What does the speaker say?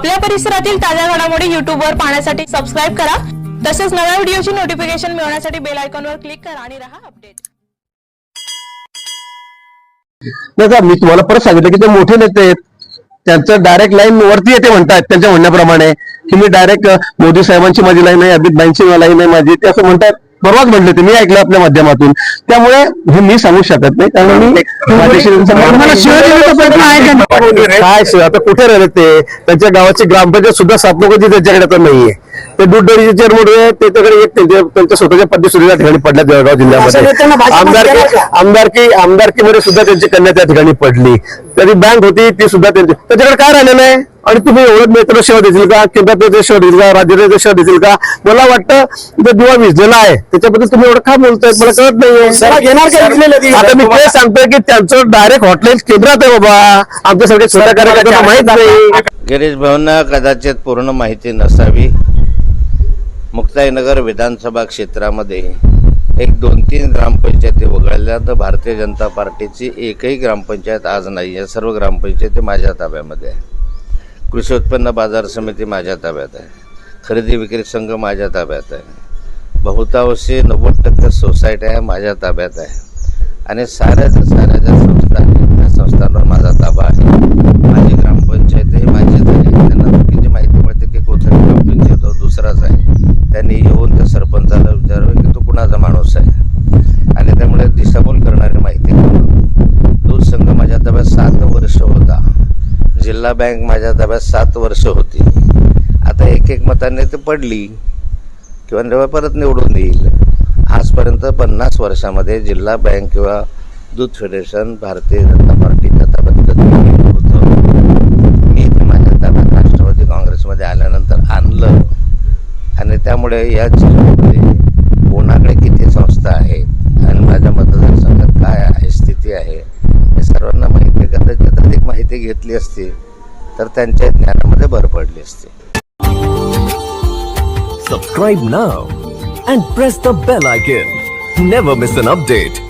आपल्या परिसरातील ताज्या घडामोडी YouTube वर पाहण्यासाठी सबस्क्राईब करा. तसेच नव्या व्हिडिओची नोटिफिकेशन मिळवण्यासाठी बेल आयकॉनवर क्लिक करा आणि राहा अपडेट नाही का मी तुम्हाला परत सांगितलं की ते मोठे नेते आहेत. त्यांचं डायरेक्ट लाईन वरती येते म्हणतात त्यांच्या म्हणण्याप्रमाणे. की मी डायरेक्ट मोदी साहेबांची माझी लाईन आहे अमित भाईंची लाईन आहे माझी. ते असं म्हणतात. परवाच म्हणले ते मी ऐकलं आपल्या माध्यमातून. त्यामुळे हे मी सांगू शकत नाही कारण मी माझ्याशी त्यांचा तुम्हाला शिवाय देण्याचा प्रयत्न आहे का? काय शिवाय? आता कुठे राहिले ते? त्यांच्या गावाची ग्रामपंचायत सुद्धा सातलोकांची त्यांच्याकडे आता नाहीये. ते दूध डेअरीचे चेअरमन त्याच्याकडे एक त्यांच्या त्यांच्या स्वतःच्या पद्धती त्या ठिकाणी पडल्या जळगाव जिल्ह्यामध्ये. आमदारकी? आमदारकी आमदारकीमध्ये सुद्धा त्यांची कन्या त्या ठिकाणी पडली. तरी बँक होती ती सुद्धा त्यांची त्याच्याकडे काय राहिलेलं आहे? आणि तुम्ही एवढं नेत्र सेवा देतील का? केंद्रात सेवा देतील का? राज्यात सेवा देतील का? मला वाटतं जो दिवा विजलेला आहे त्याच्याबद्दल तुम्ही एवढं का बोलताय? मला कळत नाहीये. ती? आता मी ते सांगतोय की त्यांचं डायरेक्ट हॉटलाईन केंद्रात आहे बाबा. आमच्यासारख्या कार्यकर्त्यांना माहीत नाही. गिरीश भाऊंना कदाचित पूर्ण माहिती नसावी. मुक्ताईनगर विधानसभा क्षेत्रामध्ये एक दोन तीन ग्रामपंचायती वगळल्या तर भारतीय जनता पार्टीची एकही ग्रामपंचायत आज नाही. आहे सर्व ग्रामपंचायती माझ्या ताब्यामध्ये आहे. कृषी उत्पन्न बाजार समिती माझ्या ताब्यात आहे. खरेदी विक्री संघ माझ्या ताब्यात आहे. बहुतांशी नव्वद टक्के सोसायट्या माझ्या ताब्यात आहे. आणि साऱ्याच्या साऱ्या ज्या संस्था आहेत त्या संस्थांवर माझा ताबा आहे माझी ग्रामपंचायत ही माझीच आहे त्यांना चुकीची माहिती मिळते की कोथळी ग्रामपंचायत हा दुसराच आहे त्यांनी येऊन त्या सरपंचाला विचारावे की तो कुणाचा माणूस आहे आणि त्यामुळे दिशाभूल करणारी माहिती कळवतो. दूध संघ माझ्या ताब्यात सात वर्ष होता जिल्हा बँक माझ्या ताब्यात सात वर्ष होती. आता एक एक मताने ते पडली किंवा जेव्हा परत निवडून येईल. आजपर्यंत पन्नास वर्षामध्ये जिल्हा बँक किंवा दूध फेडरेशन भारतीय जनता पार्टीच्या ताब्यात कधी होतं. मी ते माझ्या ताब्यात राष्ट्रवादी काँग्रेसमध्ये आल्यानंतर आणलं. आणि त्यामुळे या जिल्ह्यामध्ये कोणाकडे किती संस्था आहेत आणि माझ्या मतदारसंघात काय आहे स्थिती आहे हे सर्वांना माहिती आहे. कदाचित अधिक माहिती घेतली असती तर त्यांच्या ज्ञानामध्ये भर पडली असते subscribe now and press the bell icon never miss an update